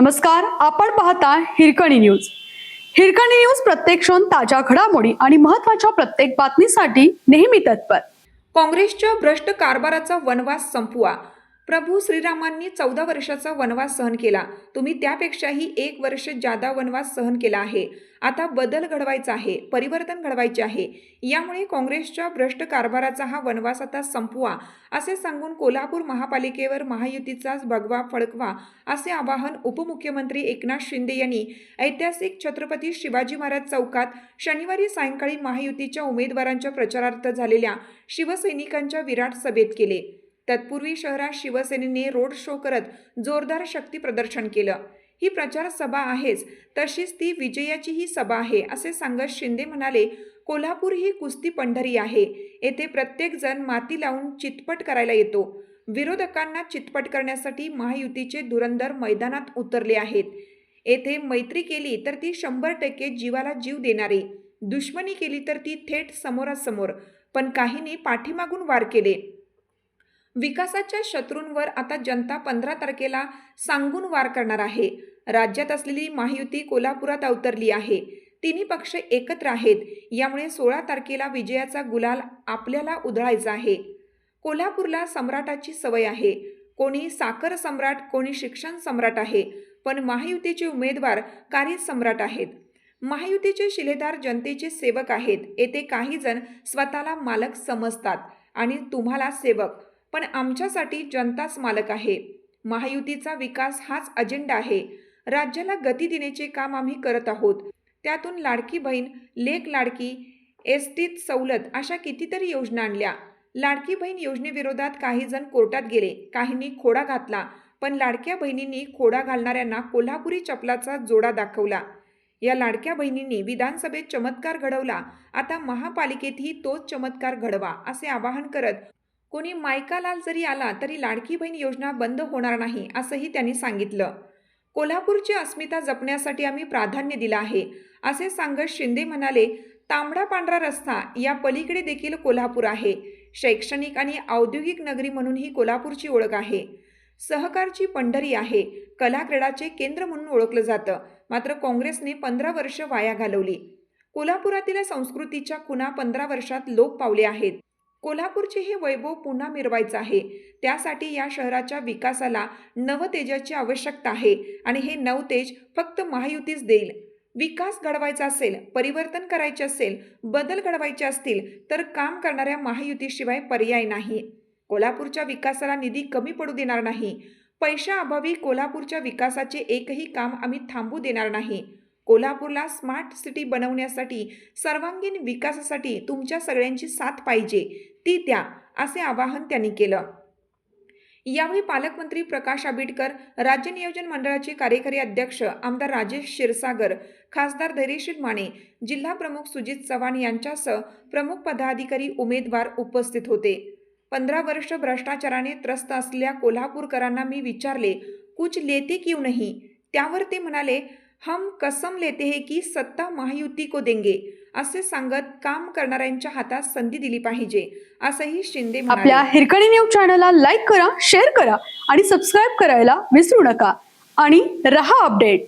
नमस्कार आपण पाहता हिरकणी न्यूज. हिरकणी न्यूज प्रत्येक क्षण ताज्या घडामोडी आणि महत्त्वाच्या प्रत्येक बातमीसाठी नेहमी तत्पर. काँग्रेसच्या भ्रष्ट कारभाराचा वनवास संपवा प्रभू श्रीरामांनी चौदा वर्षाचा वनवास सहन केला. तुम्ही त्यापेक्षाही एक वर्ष जादा वनवास सहन केला आहे. आता बदल घडवायचा आहे परिवर्तन घडवायचे आहे. यामुळे काँग्रेसच्या भ्रष्ट कारभाराचा हा वनवास आता संपवा असे सांगून कोल्हापूर महापालिकेवर महायुतीचाच भगवा फडकवा असे आवाहन उपमुख्यमंत्री एकनाथ शिंदे यांनी ऐतिहासिक छत्रपती शिवाजी महाराज चौकात शनिवारी सायंकाळी महायुतीच्या उमेदवारांच्या प्रचारार्थ झालेल्या शिवसैनिकांच्या विराट सभेत केले. तत्पूर्वी शहरात शिवसेनेने रोड शो करत जोरदार शक्ती प्रदर्शन केलं. ही प्रचार सभा आहेच तशीच ती विजयाचीही सभा आहे असे सांगत शिंदे म्हणाले कोल्हापूर ही कुस्ती पंढरी आहे येथे प्रत्येक जण माती लावून चितपट करायला येतो. विरोधकांना चितपट करण्यासाठी महायुतीचे धुरंधर मैदानात उतरले आहेत. येथे मैत्री केली तर ती शंभर टक्के जीवाला जीव देणारी दुश्मनी केली तर ती थेट समोरासमोर पण काहींनी पाठीमागून वार केले. विकासाच्या शत्रूंवर आता जनता पंधरा तारखेला सांगून वार करणार आहे. राज्यात असलेली महायुती कोल्हापुरात अवतरली आहे. तिन्ही पक्ष एकत्र आहेत. यामुळे सोळा तारखेला विजयाचा गुलाल आपल्याला उधळायचा आहे. कोल्हापूरला सम्राटाची सवय आहे. कोणी साखर सम्राट कोणी शिक्षण सम्राट आहे. पण महायुतीचे उमेदवार कार्य सम्राट आहेत. महायुतीचे शिलेदार जनतेचे सेवक आहेत. येथे काही जण स्वतःला मालक समजतात आणि तुम्हाला सेवक पण आमच्यासाठी जनताच मालक आहे. महायुतीचा विकास हाच अजेंडा आहे. राज्याला गती देण्याचे काम आम्ही करत आहोत. त्यातून लाडकी बहीण लेक लाडकी एस टीत सवलत अशा कितीतरी योजना आणल्या. लाडकी बहीण योजनेविरोधात काही जण कोर्टात गेले काहींनी खोडा घातला पण लाडक्या बहिणींनी खोडा घालणाऱ्यांना कोल्हापुरी चपलाचा जोडा दाखवला. या लाडक्या बहिणींनी विधानसभेत चमत्कार घडवला. आता महापालिकेतही तोच चमत्कार घडवा असे आवाहन करत कोणी मायकालाल जरी आला तरी लाडकी बहीण योजना बंद होणार नाही असंही त्यांनी सांगितलं. कोल्हापूरची अस्मिता जपण्यासाठी आम्ही प्राधान्य दिलं आहे असे सांगत शिंदे म्हणाले तांबडा पांढरा रस्ता या पलीकडे देखील कोल्हापूर आहे. शैक्षणिक आणि औद्योगिक नगरी म्हणून ही कोल्हापूरची ओळख आहे. सहकारची पंढरी आहे. कलाक्रीडाचे केंद्र म्हणून ओळखलं जातं. मात्र काँग्रेसने पंधरा वर्ष वाया घालवली. कोल्हापुरातील संस्कृतीच्या खुणा पंधरा वर्षात लोप पावले आहेत. कोल्हापूरचे हे वैभव पुन्हा मिरवायचं आहे. त्यासाठी या शहराच्या विकासाला नवतेजाची आवश्यकता आहे आणि हे नवतेज फक्त महायुतीच देईल. विकास घडवायचा असेल परिवर्तन करायचे असेल बदल घडवायचे असतील तर काम करणाऱ्या महायुतीशिवाय पर्याय नाही. कोल्हापूरच्या विकासाला निधी कमी पडू देणार नाही. पैशाअभावी कोल्हापूरच्या विकासाचे एकही काम आम्ही थांबू देणार नाही. कोल्हापूरला स्मार्ट सिटी बनवण्यासाठी सर्वांगीण विकासासाठी तुमच्या सगळ्यांची साथ पाहिजे ती द्या असे आवाहन त्यांनी केलं. यावेळी पालकमंत्री प्रकाश आंबेडकर राज्य नियोजन मंडळाचे कार्यकारी अध्यक्ष आमदार राजेश क्षीरसागर खासदार धैर्यशील माने जिल्हा प्रमुख सुजित चव्हाण यांच्यासह प्रमुख पदाधिकारी उमेदवार उपस्थित होते. पंधरा वर्ष भ्रष्टाचाराने त्रस्त असलेल्या कोल्हापूरकरांना मी विचारले कुछ लेते क्यू नाही? त्यावर ते म्हणाले हम कसम लेते हैं की सत्ता महायुती को देंगे असे सांगत काम करणाऱ्यांच्या हातात संधी दिली पाहिजे असंही शिंदे आपल्या हिरकणी न्यूज चॅनलला लाईक करा शेअर करा आणि सबस्क्राईब करायला विसरू नका. आणि रहा अपडेट.